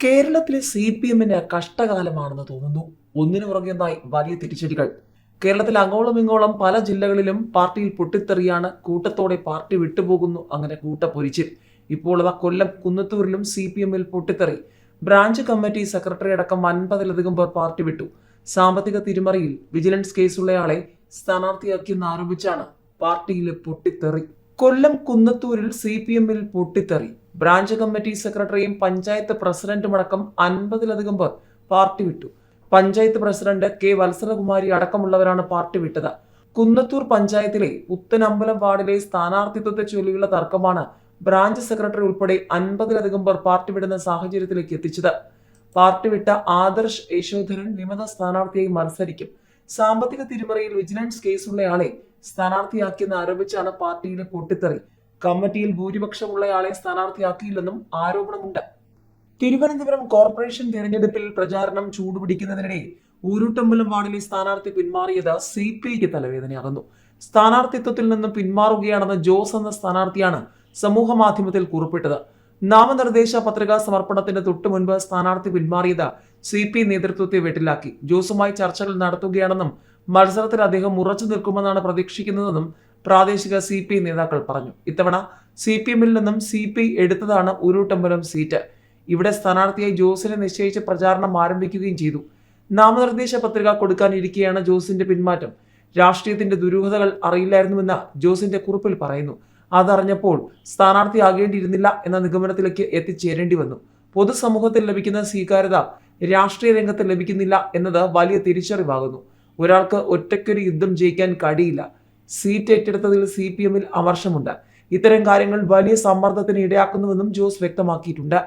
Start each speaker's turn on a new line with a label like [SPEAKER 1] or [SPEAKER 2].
[SPEAKER 1] കേരളത്തിലെ C P എമ്മിന് കഷ്ടകാലമാണെന്ന് തോന്നുന്നു. ഒന്നിനു പുറകെന്നായി വലിയ തിരിച്ചടികൾ കേരളത്തിൽ അങ്ങോളം ഇങ്ങോളം പല ജില്ലകളിലും പാർട്ടിയിൽ പൊട്ടിത്തെറിയാണ്. കൂട്ടത്തോടെ പാർട്ടി വിട്ടുപോകുന്നു. അങ്ങനെ കൂട്ടപ്പൊരിച്ചിൽ ഇപ്പോൾ അതാ കൊല്ലം കുന്നത്തൂരിലും സി പി എമ്മിൽ പൊട്ടിത്തെറി. ബ്രാഞ്ച് കമ്മിറ്റി സെക്രട്ടറി അടക്കം അൻപതിലധികം പേർ പാർട്ടി വിട്ടു. സാമ്പത്തിക തിരിമറിയിൽ വിജിലൻസ് കേസുള്ളയാളെ സ്ഥാനാർത്ഥിയാക്കിയെന്ന് ആരോപിച്ചാണ് പാർട്ടിയിലെ പൊട്ടിത്തെറി. കൊല്ലം കുന്നത്തൂരിൽ സി പി എമ്മിൽ പൊട്ടിത്തെറി. ബ്രാഞ്ച് കമ്മിറ്റി സെക്രട്ടറിയും പഞ്ചായത്ത് പ്രസിഡന്റുമടക്കം അൻപതിലധികം പേർ പാർട്ടി വിട്ടു. പഞ്ചായത്ത് പ്രസിഡന്റ് കെ വത്സലകുമാരി അടക്കമുള്ളവരാണ് പാർട്ടി വിട്ടത്. കുന്നത്തൂർ പഞ്ചായത്തിലെ പുത്തനമ്പലം വാർഡിലെ സ്ഥാനാർത്ഥിത്വത്തെ ചൊല്ലിയുള്ള തർക്കമാണ് ബ്രാഞ്ച് സെക്രട്ടറി ഉൾപ്പെടെ അൻപതിലധികം പേർ പാർട്ടി വിടുന്ന സാഹചര്യത്തിലേക്ക് എത്തിച്ചത്. പാർട്ടി വിട്ട ആദർശ് യശോധരൻ വിമത സ്ഥാനാർത്ഥിയായി മത്സരിക്കും. സാമ്പത്തിക തിരിമറിയിൽ വിജിലൻസ് കേസുള്ളയാളെ സ്ഥാനാർത്ഥിയാക്കിയെന്ന് ആരോപിച്ചാണ് പാർട്ടിയിലെ പൊട്ടിത്തെറി. കമ്മിറ്റിയിൽ ഭൂരിപക്ഷമുള്ളയാളെ സ്ഥാനാർത്ഥിയാക്കിയില്ലെന്നും ആരോപണമുണ്ട്. തിരുവനന്തപുരം കോർപ്പറേഷൻ തെരഞ്ഞെടുപ്പിൽ പ്രചാരണം ചൂടുപിടിക്കുന്നതിനിടെ ഊരുട്ടമ്പലം വാർഡിലെ സ്ഥാനാർത്ഥി പിന്മാറിയത് സി പി ഐക്ക് തലവേദനയാകുന്നു സ്ഥാനാർത്ഥിത്വത്തിൽ നിന്ന് പിന്മാറുകയാണെന്ന് ജോസ് എന്ന സ്ഥാനാർത്ഥിയാണ് സമൂഹ മാധ്യമത്തിൽ കുറിപ്പിട്ടത്. നാമനിർദ്ദേശ പത്രിക സമർപ്പണത്തിന്റെ തൊട്ടു മുൻപ് സ്ഥാനാർത്ഥി പിന്മാറിയത് സി പി നേതൃത്വത്തെ വെട്ടിലാക്കി. ജോസുമായി ചർച്ചകൾ നടത്തുകയാണെന്നും മത്സരത്തിൽ അദ്ദേഹം ഉറച്ചു നിൽക്കുമെന്നാണ് പ്രതീക്ഷിക്കുന്നതെന്നും പ്രാദേശിക സി പി നേതാക്കൾ പറഞ്ഞു. ഇത്തവണ സി പി എമ്മിൽ നിന്നും സി പി എടുത്തതാണ് ഉരുട്ടമ്പലം സീറ്റ്. ഇവിടെ സ്ഥാനാർത്ഥിയായി ജോസിനെ നിശ്ചയിച്ച് പ്രചാരണം ആരംഭിക്കുകയും ചെയ്തു. നാമനിർദ്ദേശ പത്രിക കൊടുക്കാനിരിക്കെയാണ് ജോസിന്റെ പിന്മാറ്റം. രാഷ്ട്രീയത്തിന്റെ ദുരൂഹതകൾ അറിയില്ലായിരുന്നുവെന്ന് ജോസിന്റെ കുറിപ്പിൽ പറയുന്നു. അതറിഞ്ഞപ്പോൾ സ്ഥാനാർത്ഥിയാകേണ്ടിയിരുന്നില്ല എന്ന നിഗമനത്തിലേക്ക് എത്തിച്ചേരേണ്ടി വന്നു. പൊതുസമൂഹത്തിൽ ലഭിക്കുന്ന സ്വീകാര്യത രാഷ്ട്രീയ രംഗത്ത് ലഭിക്കുന്നില്ല എന്നത് വലിയ തിരിച്ചറിവാകുന്നു. ഒരാൾക്ക് ഒറ്റയ്ക്കൊരു യുദ്ധം ജയിക്കാൻ കഴിയില്ല. സീറ്റ് ഏറ്റെടുത്തതിൽ സി പി എമ്മിൽ അമർഷമുണ്ട്. ഇത്തരം കാര്യങ്ങൾ വലിയ സമ്മർദ്ദത്തിന് ഇടയാക്കുന്നുവെന്നും ജോസ് വ്യക്തമാക്കിയിട്ടുണ്ട്.